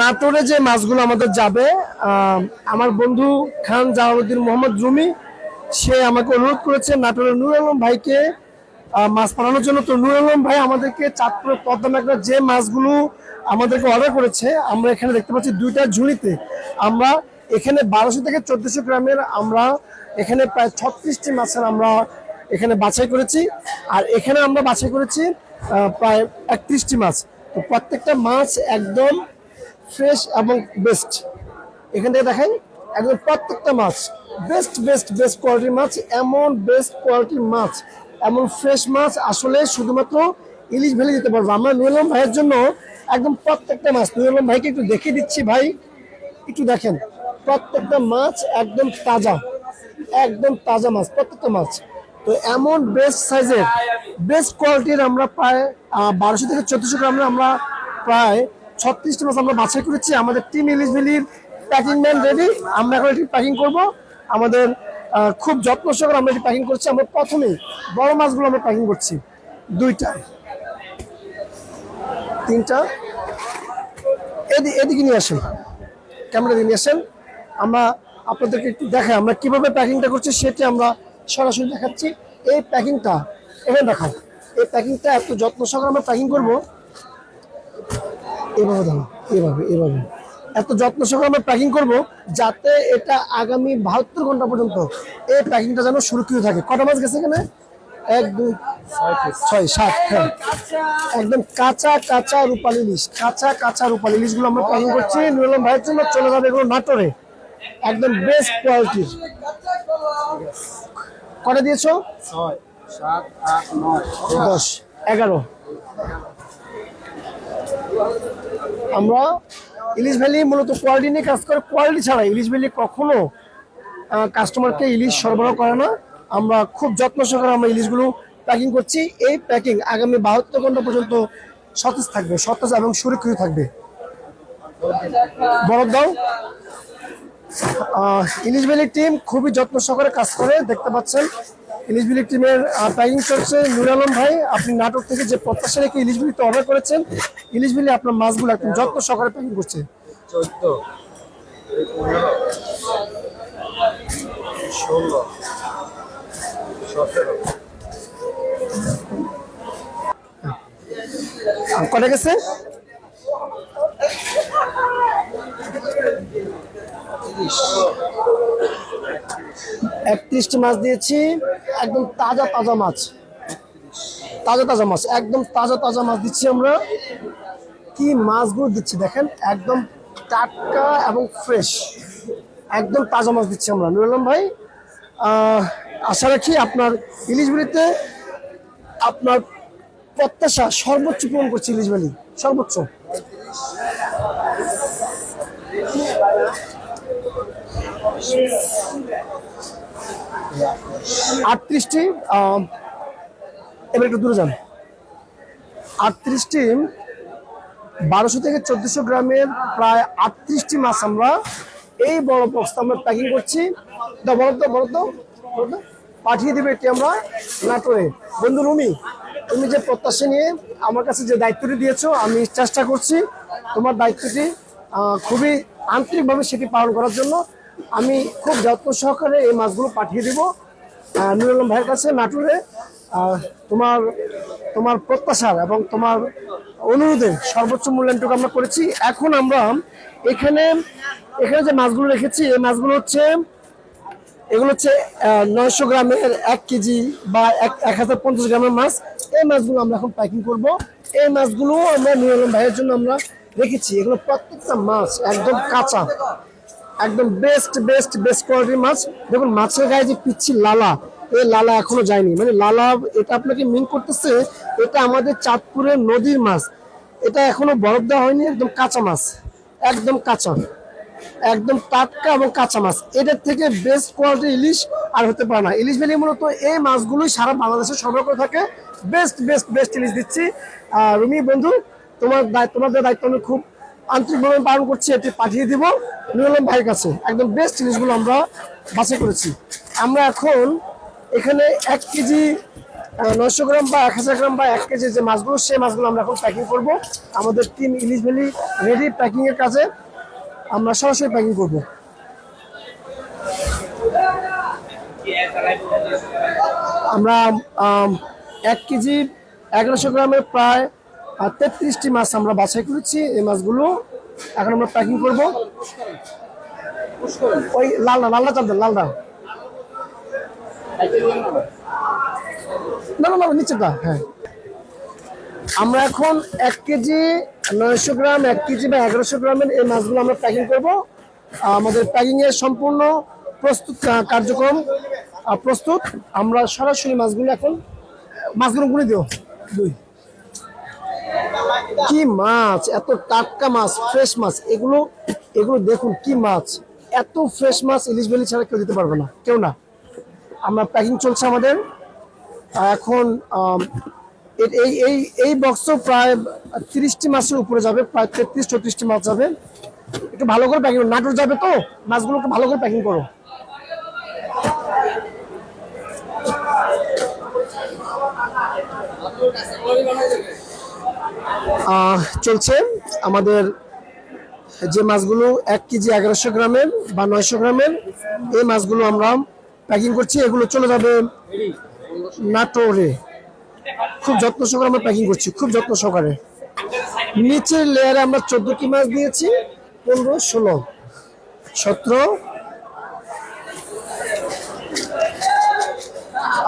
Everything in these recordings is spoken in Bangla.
নাটোরে যে মাছগুলো আমাদের যাবে আমার বন্ধু খান জাহাবুদ্দিন মোহাম্মদ রুমি, সে আমাকে অনুরোধ করেছে নাটোরের নুর আলম ভাইকে মাছ পাঠানোর জন্য। তো নুর আলম ভাই আমাদেরকে চাঁদপুরের পদ্মনাগরা যে মাছগুলো আমাদেরকে অর্ডার করেছে, আমরা এখানে দেখতে পাচ্ছি দুইটা ঝুড়িতে। আমরা এখানে বারোশো থেকে চোদ্দশো গ্রামের আমরা এখানে প্রায় ছত্রিশটি মাছের আমরা এখানে বাছাই করেছি। আর এখানে আমরা বাছাই করেছি প্রায় একত্রিশটি মাছ। তো প্রত্যেকটা মাছ একদম ফ্রেশ এবং বেস্ট এখান থেকে দেখেন, একদম প্রত্যেকটা মাছ বেস্ট বেস্ট বেস্ট কোয়ালিটির মাছ, এমন বেস্ট কোয়ালিটির মাছ, এমন ফ্রেশ মাছ আসলে শুধুমাত্র ইলিশ ভেলে দিতে পারব। আমরা নুরুলম ভাইয়ের জন্য একদম প্রত্যেকটা মাছ নুরুলম ভাইকে একটু দেখিয়ে দিচ্ছি ভাই। একটু দেখেন, প্রত্যেকটা মাছ একদম তাজা একদম তাজা মাছ, প্রত্যেকটা মাছ। তো এমন বেস্ট সাইজের বেস্ট কোয়ালিটির আমরা প্রায় বারোশো থেকে চোদ্দশো গ্রাম আমরা প্রায় ছত্রিশটি মাছ আমরা বাছাই করেছি। আমাদের টিম ইলিশ ভ্যালির প্যাকিং ম্যান রেডি আমরা এখন এটি প্যাকিং করব। আমাদের খুব যত্ন সহকারে আমরা এটি প্যাকিং করছি। আমরা প্রথমেই বড় মাছগুলো আমরা প্যাকিং করছি। দুইটা, তিনটা। এদিকে নিয়ে আসেন। ক্যামেরা দিয়ে নিয়ে আসেন। আমরা আপনাদেরকে একটু দেখাই আমরা কীভাবে প্যাকিংটা করছি, সেটি আমরা সরাসরি দেখাচ্ছি। এই প্যাকিংটা এখানে দেখাও। এই প্যাকিংটা এত যত্ন সহকারে আমরা প্যাকিং করব। এভাবে দেখো এভাবে এভাবে। এত যত্ন সহকারে আমরা প্যাকিং করব যাতে এটা আগামী বাহাত্তর ঘণ্টা পর্যন্ত এই প্যাকিংটা যেন সুরক্ষিত থাকে। কটা মাছ গেছে এখানে? এক, দুই, ছয়, সাত হ্যাঁ। একদম কাঁচা কাঁচা রূপালি ইলিশ। কাঁচা কাঁচা রূপালি ইলিশগুলো আমরা প্যাকিং করছি। নুরুলম ভাইয়ের জন্য চলে যাবে এগুলো নাটোরে। একদম বেস্ট কোয়ালিটির কটা দিয়েছ? ছয় সাত আট নয় দশ এগারো। আমরা ইলিশ ভ্যালি মূলত কোয়ালিটি নিয়ে কাজ করে। কোয়ালিটি ছাড়া ইলিশ ভ্যালি কখনো কাস্টমারকে ইলিশ সরবরাহ করে না। আমরা খুব যত্ন সহকারে আমরা ইলিশগুলো প্যাকিং করছি। এই প্যাকিং আগামী বাহাত্তর ঘণ্টা পর্যন্ত সতেজ থাকবে সতেজ এবং সুরক্ষিত থাকবে। বরফ দাও। ইলিশ ভ্যালি টিম খুবই যত্ন সহকারে কাজ করে দেখতে পাচ্ছেন। ইলিশ ভ্যালি টিমের প্যাকিং চলছে। নুর আলম ভাই আপনি নাটক থেকে যে প্রত্যাশা রেখে ইলিশ ভ্যালিতে অর্ডার করেছেন ইলিশ বিলি আপনার মাছগুলো একদম যত্ন সহকারে প্যাকিং করছে। চোদ্দ। ষোলো। সতেরো। কটা গেছে? একত্রিশটি মাছ দিয়েছি, একদম তাজা তাজা মাছ। তাজা তাজা মাছ, একদম তাজা তাজা মাছ দিচ্ছি আমরা। কি মাছগুলো দিচ্ছি দেখেন, একদম টাটকা এবং ফ্রেশ একদম তাজা মাছ দিচ্ছি আমরা। নুরুল ভাই আশা রাখি আপনার ইলিশ বিলিতে আপনার প্রত্যাশা সর্বোচ্চ পূরণ করছে ইলিশ ভ্যালি, সর্বোচ্চ। আটত্রিশটি এবার একটু দূরে যান। আটত্রিশটি বারোশো থেকে চোদ্দশো গ্রামের প্রায় আটত্রিশটি মাছ আমরা। এই বড় বক্সটা আমরা প্যাকিং করছি। দাও, বলো তো বলো তো পাঠিয়ে দেবে এটি আমরা নাটোরে। বন্ধু রুমি, তুমি যে প্রত্যাশা নিয়ে আমার কাছে যে দায়িত্বটি দিয়েছ, আমি চেষ্টা করছি তোমার দায়িত্বটি খুবই আন্তরিকভাবে সেটি পালন করার জন্য। আমি খুব যত্ন সহকারে এই মাছগুলো পাঠিয়ে দিব। আহ, নুর আলম ভাইয়ের কাছে নাটোরে। তোমার তোমার প্রত্যাশার এবং তোমার অনুরোধে সর্বোচ্চ মূল্যায়নটুকু আমরা করেছি। এখন আমরা এখানে এখানে যে মাছগুলো রেখেছি এই মাছগুলো হচ্ছে এগুলো হচ্ছে নয়শো গ্রামের এক কেজি বা এক এক হাজার পঞ্চাশ গ্রামের মাছ। এই মাছগুলো আমরা এখন প্যাকিং করব। এই মাছগুলো আমরা নুর আলম ভাইয়ের জন্য আমরা রেখেছি। এগুলো প্রত্যেকটা মাছ একদম কাঁচা। একদম বেস্ট বেস্ট বেস্ট কোয়ালিটির মাছ। দেখুন, মাছের গায়ে যে পিচ্ছি লালা, এই লালা এখনও যায়নি। মানে লালা, এটা আপনাকে মিন করতেছে, এটা আমাদের চাঁদপুরের নদীর মাছ। এটা এখনও বরফ দেওয়া হয়নি, একদম কাঁচা মাছ। একদম কাঁচা। একদম টাটকা এবং কাঁচা মাছ। এটার থেকে বেস্ট কোয়ালিটি ইলিশ আর হতে পারে না। ইলিশ ভ্যালি মূলত এই মাছগুলোই সারা বাংলাদেশে সরবরাহ থাকে। বেস্ট বেস্ট বেস্ট ইলিশ দিচ্ছি। আর রুমি, বন্ধু, তোমার তোমাদের দায়িত্ব আমি খুব আন্তরিকভাবে পালন করছি, এটি পাঠিয়ে দিব। নুরুলম ভাইয়ের কাছে। একদম বেস্ট জিনিসগুলো আমরা বাছাই করেছি। আমরা এখন এখানে এক কেজি নয়শো গ্রাম বা এক হাজার গ্রাম বা এক কেজি যে মাছগুলো, সেই মাছগুলো আমরা এখন প্যাকিং করব। আমাদের টিম ইলিশ ভ্যালি রেডি প্যাকিংয়ের কাজে আমরা সরাসরি প্যাকিং করব। আমরা এক কেজি এগারোশো গ্রামের প্রায় তেত্রিশটি মাছ আমরা বাছাই করেছি। এই মাছগুলো এখন আমরা প্যাকিং করব। ওই লালটা লালটা চাল দেন লালটা না না না নিচেটা হ্যাঁ। আমরা এখন এক কেজি নয়শো গ্রাম, এক কেজি বা এগারোশো গ্রামের এই মাছগুলো আমরা প্যাকিং করব। আমাদের প্যাকিং এর সম্পূর্ণ প্রস্তুত কার্যক্রম প্রস্তুত। আমরা সরাসরি মাছগুলো এখন, মাছগুলো গুনে দিও। দুই। কি মাছ? এত টাটকা মাছ ফ্রেশ মাছ। এগুলো এগুলো দেখুন কি মাছ। এত ফ্রেশ মাছ ইলিশ বেলি ছাড়া কেউ দিতে পারবে না, কেউ না। আমরা প্যাকিং চলছে আমাদের। এখন এই এই এই বক্স প্রায় তিরিশটি মাছের উপরে যাবে, প্রায় তেত্রিশ, চৌত্রিশটি মাছ যাবে। একটু ভালো করে প্যাকিং নাটোর যাবে তো? মাছগুলোকে ভালো করে প্যাকিং করো। চলছে আমাদের যে মাছগুলো এক কেজি এগারোশো গ্রামের বা নয়শো গ্রামের, এই মাছগুলো আমরা প্যাকিং করছি। এগুলো চলে যাবে নাটোরে। খুব যত্ন সহকারে আমরা প্যাকিং করছি, খুব যত্ন সহকারে। নিচের লেয়ারে আমরা চোদ্দটি মাছ দিয়েছি, পনেরো, ষোলো, সতেরো,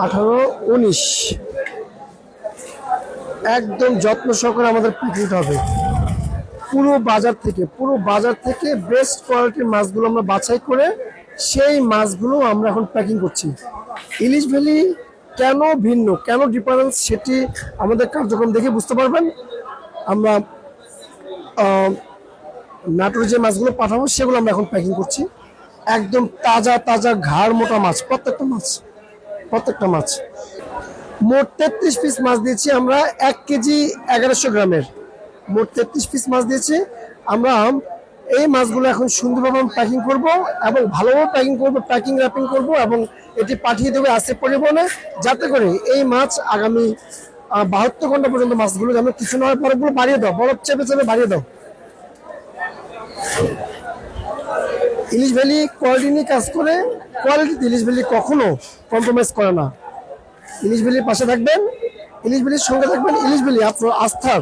আঠারো, উনিশ। একদম যত্ন সহকারে আমাদের প্যাকিংটা হবে। পুরো বাজার থেকে, পুরো বাজার থেকে বেস্ট কোয়ালিটির মাছগুলো আমরা বাছাই করে সেই মাছগুলো আমরা এখন প্যাকিং করছি। ইলিশ ভ্যালি কেন ভিন্ন, কেন ডিফারেন্স সেটি আমাদের কার্যক্রম দেখে বুঝতে পারবেন। আমরা নাটোরে যে মাছগুলো পাঠাবো সেগুলো আমরা এখন প্যাকিং করছি। একদম তাজা তাজা, ঘাড় মোটা মাছ, প্রত্যেকটা মাছ প্রত্যেকটা মাছ। মোট তেত্রিশ পিস মাছ দিয়েছি আমরা এক কেজি এগারোশো গ্রামের। মোট তেত্রিশ পিস মাছ দিয়েছি। আমরা এই মাছগুলো এখন সুন্দরভাবে প্যাকিং করব এবং ভালোভাবে প্যাকিং করব প্যাকিং র্যাপিং করব এবং এটি পাঠিয়ে দেবে আসে পরিবহনে যাতে করে এই মাছ আগামী বাহাত্তর ঘণ্টা পর্যন্ত মাছগুলো যেন কিছু না হয় বরফগুলো বাড়িয়ে দাও, বরফ চেপে চেপে বাড়িয়ে দাও। ইলিশ ভ্যালি কোয়ালিটি নিয়ে কাজ করে কোয়ালিটি ইলিশ ভ্যালি কখনো কম্প্রোমাইজ করে না। ইলিশ বিলির পাশে থাকবেন, ইলিশ বিলির সঙ্গে থাকবেন ইলিশ বিলি আপনার আস্থার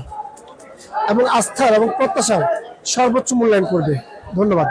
এবং আস্থার এবং প্রত্যাশার সর্বোচ্চ মূল্যায়ন করবে। ধন্যবাদ।